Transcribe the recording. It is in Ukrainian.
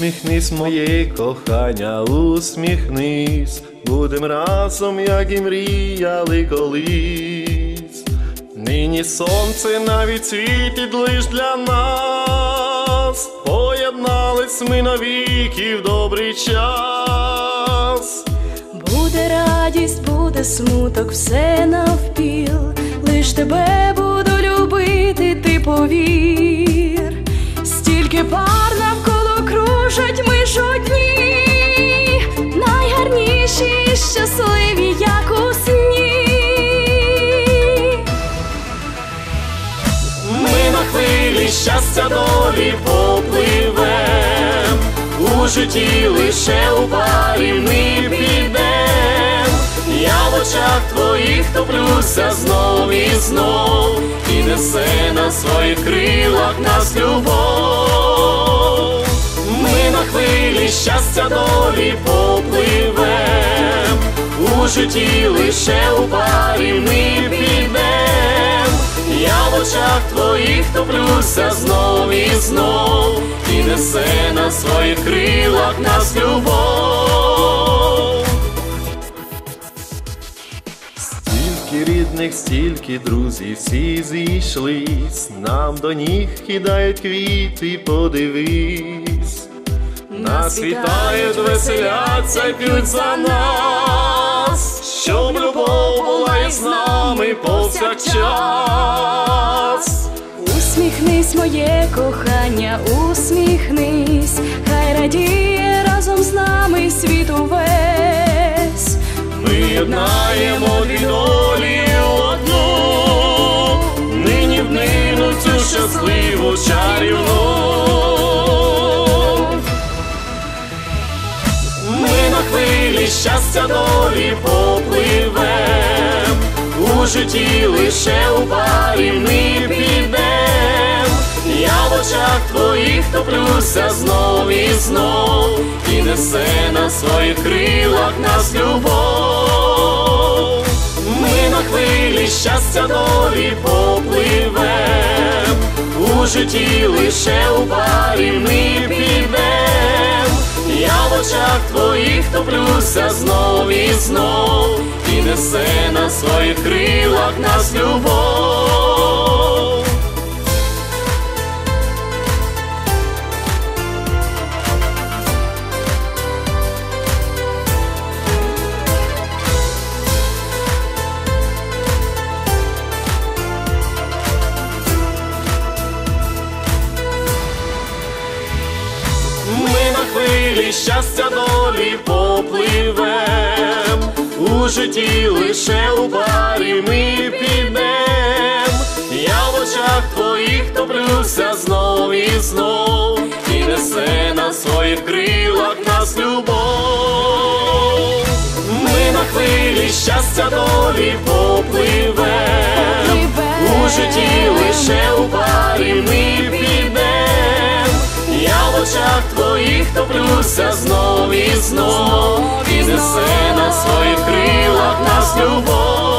Усміхнись, моє кохання, усміхнись, будем разом, як і мріяли колись. Нині сонце навіть світить лиш для нас, поєднались ми навіки в добрий час. Буде радість, буде смуток, все навпіл, лиш тебе буду любити, ти повір. Стільки пар щасливі, як у сні. Ми на хвилі щастя долі попливем, у житті лише у парі ми підем. Я в очах твоїх топлюся знов і знов, і несе на своїх крилах нас любов. Ми на хвилі щастя долі попливем, житті лише у парі ми підем. Я в очах твоїх топлюся знов і знов, і несе на своїх крилах нас любов. Стільки рідних, стільки друзів, всі зійшлись, нам до ніг кидають квіти, подивись. Нас вітають, веселяться п'ють за нас, повсякчас. Усміхнись, моє кохання, усміхнись, хай радіє разом з нами світ увесь. Ми єднаємо дві долі одну, нині в нину цю щасливу чарівну. Ми на хвилі щастя долі попливем, у житті лише у парі ми підем. Я в очах твоїх топлюся знов і знов, і несе на своїх крилах нас любов. Ми на хвилі щастя долі попливем, у житті лише у парі очах твоїх топлюся знов і знов, і несе на своїх крилах нас любов. Ми хвилі щастя долі попливем, у житті лише у парі ми підем. Я в очах твоїх топлюся знов і знов, і несе на своїх крилах нас любов. Ми на хвилі щастя долі попливем, твоїх топлюся знов і знов, і несе на своїх крилах нас любов.